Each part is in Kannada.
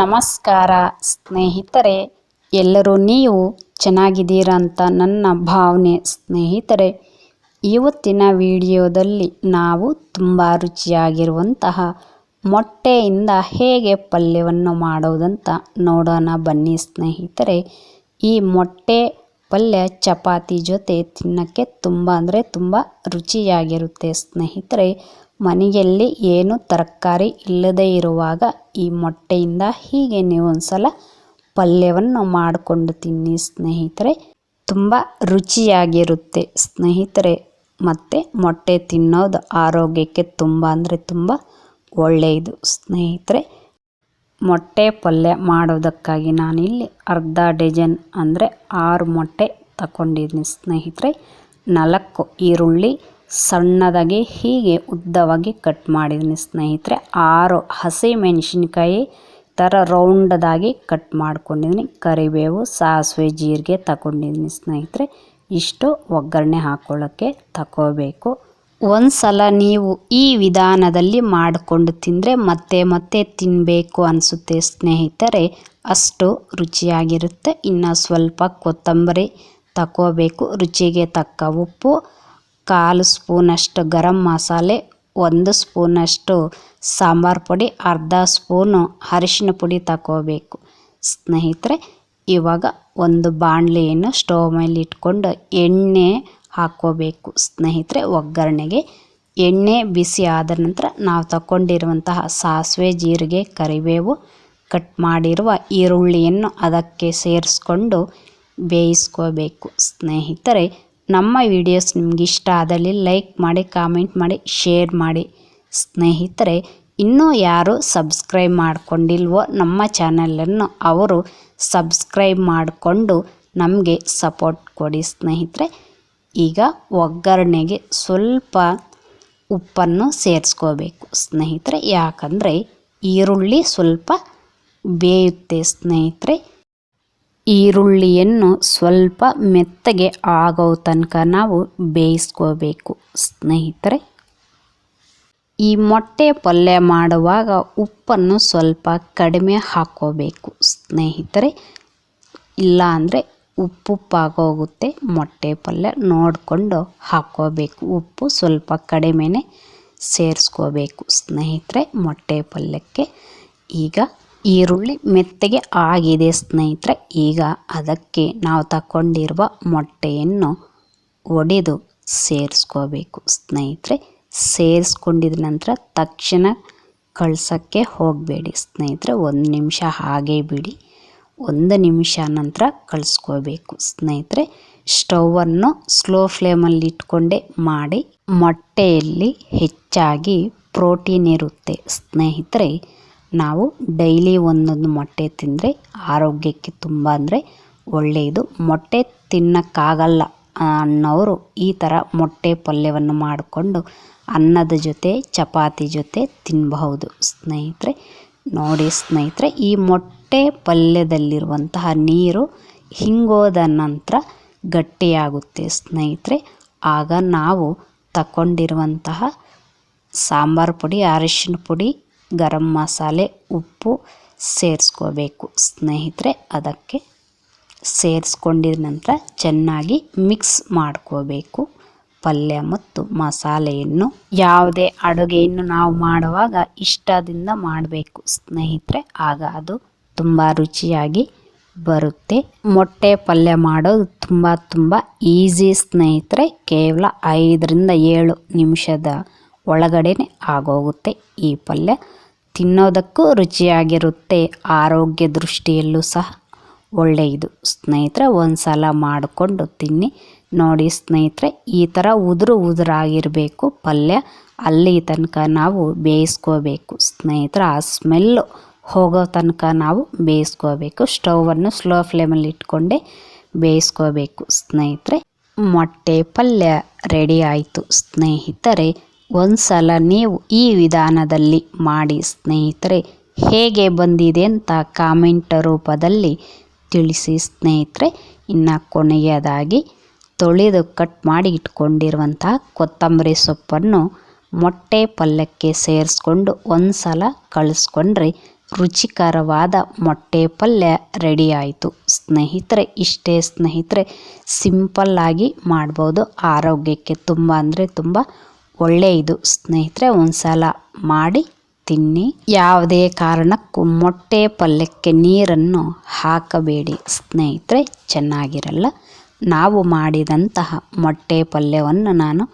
ನಮಸ್ಕಾರ ಸ್ನೇಹಿತರೆ, ಎಲ್ಲರೂ ನೀವು ಚೆನ್ನಾಗಿದ್ದೀರಾ ಅಂತ ನನ್ನ ಭಾವನೆ ಸ್ನೇಹಿತರೆ. ಇವತ್ತಿನ ವಿಡಿಯೋದಲ್ಲಿ ನಾವು ತುಂಬ ರುಚಿಯಾಗಿರುವಂತಹ ಮೊಟ್ಟೆಯಿಂದ ಹೇಗೆ ಪಲ್ಯವನ್ನು ಮಾಡೋದಂತ ನೋಡೋಣ ಬನ್ನಿ ಸ್ನೇಹಿತರೆ. ಈ ಮೊಟ್ಟೆ ಪಲ್ಯ, ಚಪಾತಿ ಜೊತೆ ತಿನ್ನೋಕ್ಕೆ ತುಂಬ ಅಂದರೆ ತುಂಬ ರುಚಿಯಾಗಿರುತ್ತೆ. ಸ್ನೇಹಿತರೆ, ಮನೆಯಲ್ಲಿ ಏನು ತರಕಾರಿ ಇಲ್ಲದೇ ಇರುವಾಗ ಈ ಮೊಟ್ಟೆಯಿಂದ ಹೀಗೆ ನೀವು ಒಂದ್ಸಲ ಪಲ್ಯವನ್ನು ಮಾಡಿಕೊಂಡು ತಿನ್ನಿ ಸ್ನೇಹಿತರೆ. ತುಂಬ ರುಚಿಯಾಗಿರುತ್ತೆ. ಸ್ನೇಹಿತರೆ, ಮತ್ತು ಮೊಟ್ಟೆ ತಿನ್ನೋದು ಆರೋಗ್ಯಕ್ಕೆ ತುಂಬ ಅಂದರೆ ತುಂಬ ಒಳ್ಳೆಯದು ಸ್ನೇಹಿತರೆ. ಮೊಟ್ಟೆ ಪಲ್ಯ ಮಾಡೋದಕ್ಕಾಗಿ ನಾನಿಲ್ಲಿ ಅರ್ಧ ಡಜನ್ ಅಂದರೆ ಆರು ಮೊಟ್ಟೆ ತಗೊಂಡಿದ್ದೀನಿ ಸ್ನೇಹಿತರೆ. ನಾಲ್ಕು ಈರುಳ್ಳಿ ಸಣ್ಣದಾಗಿ ಹೀಗೆ ಉದ್ದವಾಗಿ ಕಟ್ ಮಾಡಿದ್ದೀನಿ ಸ್ನೇಹಿತರೆ. ಆರು ಹಸಿ ಮೆಣಸಿನ್ಕಾಯಿ ಥರ ರೌಂಡದಾಗಿ ಕಟ್ ಮಾಡ್ಕೊಂಡಿದ್ದೀನಿ. ಕರಿಬೇವು, ಸಾಸಿವೆ, ಜೀರಿಗೆ ತಗೊಂಡಿದ್ದೀನಿ ಸ್ನೇಹಿತರೆ. ಇಷ್ಟು ಒಗ್ಗರಣೆ ಹಾಕ್ಕೊಳ್ಳೋಕ್ಕೆ ತಗೋಬೇಕು ಒಂದು ಸಲ ನೀವು ಈ ವಿಧಾನದಲ್ಲಿ ಮಾಡಿಕೊಂಡು ತಿಂದರೆ ಮತ್ತೆ ಮತ್ತೆ ತಿನ್ನಬೇಕು ಅನಿಸುತ್ತೆ ಸ್ನೇಹಿತರೆ. ಅಷ್ಟು ರುಚಿಯಾಗಿರುತ್ತೆ. ಇನ್ನು ಸ್ವಲ್ಪ ಕೊತ್ತಂಬರಿ ತಗೋಬೇಕು ರುಚಿಗೆ ತಕ್ಕ ಉಪ್ಪು, ಕಾಲು ಸ್ಪೂನಷ್ಟು ಗರಂ ಮಸಾಲೆ, ಒಂದು ಸ್ಪೂನಷ್ಟು ಸಾಂಬಾರು ಪುಡಿ, ಅರ್ಧ ಸ್ಪೂನು ಅರಿಶಿನ ಪುಡಿ ತಗೋಬೇಕು ಸ್ನೇಹಿತರೆ, ಇವಾಗ ಒಂದು ಬಾಣಲೆಯನ್ನು ಸ್ಟವ್ ಮೇಲೆ ಇಟ್ಕೊಂಡು ಎಣ್ಣೆ ಹಾಕ್ಕೋಬೇಕು. ಸ್ನೇಹಿತರೆ, ಒಗ್ಗರಣೆಗೆ ಎಣ್ಣೆ ಬಿಸಿ ಆದ ನಂತರ ನಾವು ತಗೊಂಡಿರುವಂತಹ ಸಾಸಿವೆ, ಜೀರಿಗೆ, ಕರಿಬೇವು ಕಟ್ ಮಾಡಿರುವ ಈರುಳ್ಳಿಯನ್ನು ಅದಕ್ಕೆ ಸೇರಿಸ್ಕೊಂಡು ಬೇಯಿಸ್ಕೋಬೇಕು. ಸ್ನೇಹಿತರೆ, ನಮ್ಮ ವಿಡಿಯೋಸ್ ನಿಮ್ಗೆ ಇಷ್ಟ ಆದಲ್ಲಿ ಲೈಕ್ ಮಾಡಿ, ಕಾಮೆಂಟ್ ಮಾಡಿ, ಶೇರ್ ಮಾಡಿ. ಸ್ನೇಹಿತರೆ, ಇನ್ನೂ ಯಾರು ಸಬ್ಸ್ಕ್ರೈಬ್ ಮಾಡಿಕೊಂಡಿಲ್ವೋ ನಮ್ಮ ಚಾನಲನ್ನು ಅವರು ಸಬ್ಸ್ಕ್ರೈಬ್ ಮಾಡಿಕೊಂಡು ನಮಗೆ ಸಪೋರ್ಟ್ ಕೊಡಿ ಸ್ನೇಹಿತರೆ. ಈಗ ಒಗ್ಗರಣೆಗೆ ಸ್ವಲ್ಪ ಉಪ್ಪನ್ನು ಸೇರಿಸ್ಕೋಬೇಕು. ಸ್ನೇಹಿತರೆ, ಯಾಕಂದರೆ ಈರುಳ್ಳಿ ಸ್ವಲ್ಪ ಬೇಯುತ್ತೆ ಸ್ನೇಹಿತರೆ. ಈರುಳ್ಳಿಯನ್ನು ಸ್ವಲ್ಪ ಮೆತ್ತಗೆ ಆಗೋ ತನಕ ನಾವು ಬೇಯಿಸ್ಕೋಬೇಕು ಸ್ನೇಹಿತರೆ. ಈ ಮೊಟ್ಟೆ ಪಲ್ಯ ಮಾಡುವಾಗ ಉಪ್ಪನ್ನು ಸ್ವಲ್ಪ ಕಡಿಮೆ ಹಾಕ್ಕೋಬೇಕು ಸ್ನೇಹಿತರೆ. ಇಲ್ಲ ಅಂದರೆ ಉಪ್ಪುಪ್ಪಾಗೋಗುತ್ತೆ. ಮೊಟ್ಟೆ ಪಲ್ಯ ನೋಡಿಕೊಂಡು ಹಾಕ್ಕೋಬೇಕು. ಉಪ್ಪು ಸ್ವಲ್ಪ ಕಡಿಮೆನೇ ಸೇರಿಸ್ಕೋಬೇಕು. ಸ್ನೇಹಿತರೆ, ಮೊಟ್ಟೆ ಪಲ್ಯಕ್ಕೆ ಈಗ ಈರುಳ್ಳಿ ಮೆತ್ತಗೆ ಆಗಿದೆ ಸ್ನೇಹಿತರೆ. ಈಗ ಅದಕ್ಕೆ ನಾವು ತಗೊಂಡಿರುವ ಮೊಟ್ಟೆಯನ್ನು ಒಡೆದು ಸೇರಿಸ್ಕೋಬೇಕು. ಸ್ನೇಹಿತರೆ, ಸೇರಿಸ್ಕೊಂಡಿದ ನಂತರ ತಕ್ಷಣ ಕಳ್ಸೋಕ್ಕೆ ಹೋಗಬೇಡಿ. ಸ್ನೇಹಿತರೆ, ಒಂದು ನಿಮಿಷ ಹಾಗೇ ಬಿಡಿ. ಒಂದು ನಿಮಿಷ ನಂತರ ಕಳಿಸ್ಕೋಬೇಕು ಸ್ನೇಹಿತರೆ, ಸ್ಟವನ್ನು ಸ್ಲೋ ಫ್ಲೇಮಲ್ಲಿ ಇಟ್ಕೊಂಡೇ ಮಾಡಿ ಮೊಟ್ಟೆಯಲ್ಲಿ ಹೆಚ್ಚಾಗಿ ಪ್ರೋಟೀನ್ ಇರುತ್ತೆ. ಸ್ನೇಹಿತರೆ, ನಾವು ಡೈಲಿ ಒಂದೊಂದು ಮೊಟ್ಟೆ ತಿಂದರೆ ಆರೋಗ್ಯಕ್ಕೆ ತುಂಬ ಅಂದರೆ ಒಳ್ಳೆಯದು. ಮೊಟ್ಟೆ ತಿನ್ನೋಕ್ಕಾಗಲ್ಲ ಅನ್ನೋರು ಈ ಥರ ಮೊಟ್ಟೆ ಪಲ್ಯವನ್ನು ಮಾಡಿಕೊಂಡು ಅನ್ನದ ಜೊತೆ, ಚಪಾತಿ ಜೊತೆ ತಿನ್ನಬಹುದು ಸ್ನೇಹಿತರೆ, ನೋಡಿ ಸ್ನೇಹಿತರೆ, ಈ ಮೊಟ್ಟೆ ಪಲ್ಯದಲ್ಲಿರುವಂತಹ ನೀರು ಹಿಂಗೋದ ನಂತರ ಗಟ್ಟಿಯಾಗುತ್ತೆ ಸ್ನೇಹಿತರೆ. ಆಗ ನಾವು ತಗೊಂಡಿರುವಂತಹ ಸಾಂಬಾರು ಪುಡಿ, ಅರಿಶಿನ ಪುಡಿ, ಗರಂ ಮಸಾಲೆ, ಉಪ್ಪು ಸೇರಿಸ್ಕೋಬೇಕು ಸ್ನೇಹಿತರೆ. ಅದಕ್ಕೆ ಸೇರಿಸ್ಕೊಂಡಿದ ನಂತರ ಚೆನ್ನಾಗಿ ಮಿಕ್ಸ್ ಮಾಡ್ಕೋಬೇಕು ಪಲ್ಯ ಮತ್ತು ಮಸಾಲೆಯನ್ನು. ಯಾವುದೇ ಅಡುಗೆಯನ್ನು ನಾವು ಮಾಡುವಾಗ ಇಷ್ಟದಿಂದ ಮಾಡಬೇಕು ಸ್ನೇಹಿತರೆ. ಆಗ ಅದು ತುಂಬ ರುಚಿಯಾಗಿ ಬರುತ್ತೆ. ಮೊಟ್ಟೆ ಪಲ್ಯ ಮಾಡೋದು ತುಂಬ ತುಂಬ ಈಸಿ ಸ್ನೇಹಿತರೆ. ಕೇವಲ ಐದರಿಂದ ಏಳು ನಿಮಿಷದ ಒಳಗಡೆ ಆಗೋಗುತ್ತೆ ಈ ಪಲ್ಯ. ತಿನ್ನೋದಕ್ಕೂ ರುಚಿಯಾಗಿರುತ್ತೆ, ಆರೋಗ್ಯ ದೃಷ್ಟಿಯಲ್ಲೂ ಸಹ ಒಳ್ಳೆಯದು. ಸ್ನೇಹಿತರೆ ಒಂದು ಸಲ ಮಾಡಿಕೊಂಡು ತಿನ್ನಿ. ನೋಡಿ ಸ್ನೇಹಿತರೆ, ಈ ಥರ ಉದುರು ಉದುರಾಗಿರಬೇಕು ಪಲ್ಯ. ಅಲ್ಲಿ ತನಕ ನಾವು ಬೇಯಿಸ್ಕೋಬೇಕು. ಸ್ನೇಹಿತರೆ, ಆ ಸ್ಮೆಲ್ಲು ಹೋಗೋ ತನಕ ನಾವು ಬೇಯಿಸ್ಕೋಬೇಕು. ಸ್ಟೌವನ್ನು ಸ್ಲೋ ಫ್ಲೇಮಲ್ಲಿ ಇಟ್ಕೊಂಡೆ ಬೇಯಿಸ್ಕೋಬೇಕು. ಸ್ನೇಹಿತರೆ, ಮೊಟ್ಟೆ ಪಲ್ಯ ರೆಡಿ ಆಯಿತು. ಸ್ನೇಹಿತರೆ ಒಂದು ಸಲ ನೀವು ಈ ವಿಧಾನದಲ್ಲಿ ಮಾಡಿ. ಸ್ನೇಹಿತರೆ, ಹೇಗೆ ಬಂದಿದೆ ಅಂತ ಕಾಮೆಂಟ್ ರೂಪದಲ್ಲಿ ತಿಳಿಸಿ. ಸ್ನೇಹಿತರೆ, ಇನ್ನು ಕೊನೆಯದಾಗಿ ತೊಳೆದು ಕಟ್ ಮಾಡಿ ಇಟ್ಕೊಂಡಿರುವಂತಹ ಕೊತ್ತಂಬರಿ ಸೊಪ್ಪನ್ನು ಮೊಟ್ಟೆ ಪಲ್ಯಕ್ಕೆ ಸೇರಿಸ್ಕೊಂಡು ಒಂದು ಸಲ ಕಳಿಸ್ಕೊಂಡ್ರೆ ರುಚಿಕರವಾದ ಮೊಟ್ಟೆ ಪಲ್ಯ ರೆಡಿ ಆಯಿತು ಸ್ನೇಹಿತರೆ, ಇಷ್ಟೇ ಸ್ನೇಹಿತರೆ ಸಿಂಪಲ್ಲಾಗಿ ಮಾಡ್ಬೋದು. ಆರೋಗ್ಯಕ್ಕೆ ತುಂಬ ಅಂದರೆ ತುಂಬ ಒಳ್ಳೆಯದು ಸ್ನೇಹಿತರೆ, ಒಂದ್ಸಲ ಮಾಡಿ ತಿನ್ನಿ. ಯಾವುದೇ ಕಾರಣಕ್ಕೂ ಮೊಟ್ಟೆ ಪಲ್ಯಕ್ಕೆ ನೀರನ್ನು ಹಾಕಬೇಡಿ. ಸ್ನೇಹಿತರೆ, ಚೆನ್ನಾಗಿರಲ್ಲ. ನಾವು ಮಾಡಿದಂತಹ ಮೊಟ್ಟೆ ಪಲ್ಯವನ್ನು ನಾನು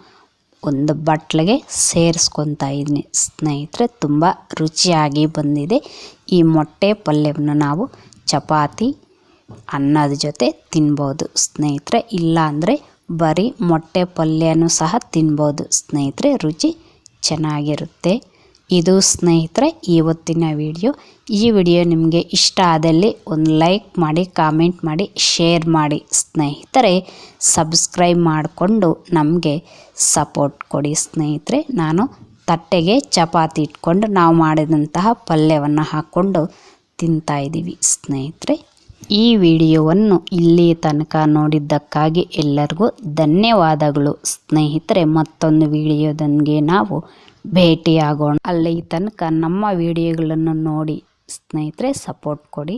ಒಂದು ಬಟ್ಲಿಗೆ ಸೇರಿಸ್ಕೊತಾ ಇದ್ದೀನಿ ಸ್ನೇಹಿತರೆ, ತುಂಬ ರುಚಿಯಾಗಿ ಬಂದಿದೆ. ಈ ಮೊಟ್ಟೆ ಪಲ್ಯವನ್ನು ನಾವು ಚಪಾತಿ, ಅನ್ನದ ಜೊತೆ ತಿನ್ಬೋದು. ಸ್ನೇಹಿತರೆ ಇಲ್ಲಾಂದರೆ ಬರೀ ಮೊಟ್ಟೆ ಪಲ್ಯನೂ ಸಹ ತಿನ್ಬೋದು. ಸ್ನೇಹಿತರೆ, ರುಚಿ ಚೆನ್ನಾಗಿರುತ್ತೆ. ಇದು ಸ್ನೇಹಿತರೆ, ಇವತ್ತಿನ ವಿಡಿಯೋ. ಈ ವಿಡಿಯೋ ನಿಮಗೆ ಇಷ್ಟ ಆದಲ್ಲಿ ಒಂದು ಲೈಕ್ ಮಾಡಿ, ಕಾಮೆಂಟ್ ಮಾಡಿ, ಶೇರ್ ಮಾಡಿ. ಸ್ನೇಹಿತರೆ, ಸಬ್ಸ್ಕ್ರೈಬ್ ಮಾಡಿಕೊಂಡು ನಮಗೆ ಸಪೋರ್ಟ್ ಕೊಡಿ ಸ್ನೇಹಿತರೆ. ನಾನು ತಟ್ಟೆಗೆ ಚಪಾತಿ ಇಟ್ಕೊಂಡು ನಾವು ಮಾಡಿದಂತಹ ಪಲ್ಯವನ್ನು ಹಾಕ್ಕೊಂಡು ತಿಂತಾಯಿದ್ದೀವಿ ಸ್ನೇಹಿತರೆ. ಈ ವಿಡಿಯೋವನ್ನು ಇಲ್ಲಿ ತನಕ ನೋಡಿದ್ದಕ್ಕಾಗಿ ಎಲ್ಲರಿಗೂ ಧನ್ಯವಾದಗಳು. ಸ್ನೇಹಿತರೆ, ಮತ್ತೊಂದು ವಿಡಿಯೋದೊಂದಿಗೆ ನಾವು ಭೇಟಿಯಾಗೋಣ. ಅಲ್ಲಿ ತನಕ ನಮ್ಮ ವಿಡಿಯೋಗಳನ್ನು ನೋಡಿ ಸ್ನೇಹಿತರೆ ಸಪೋರ್ಟ್ ಕೊಡಿ.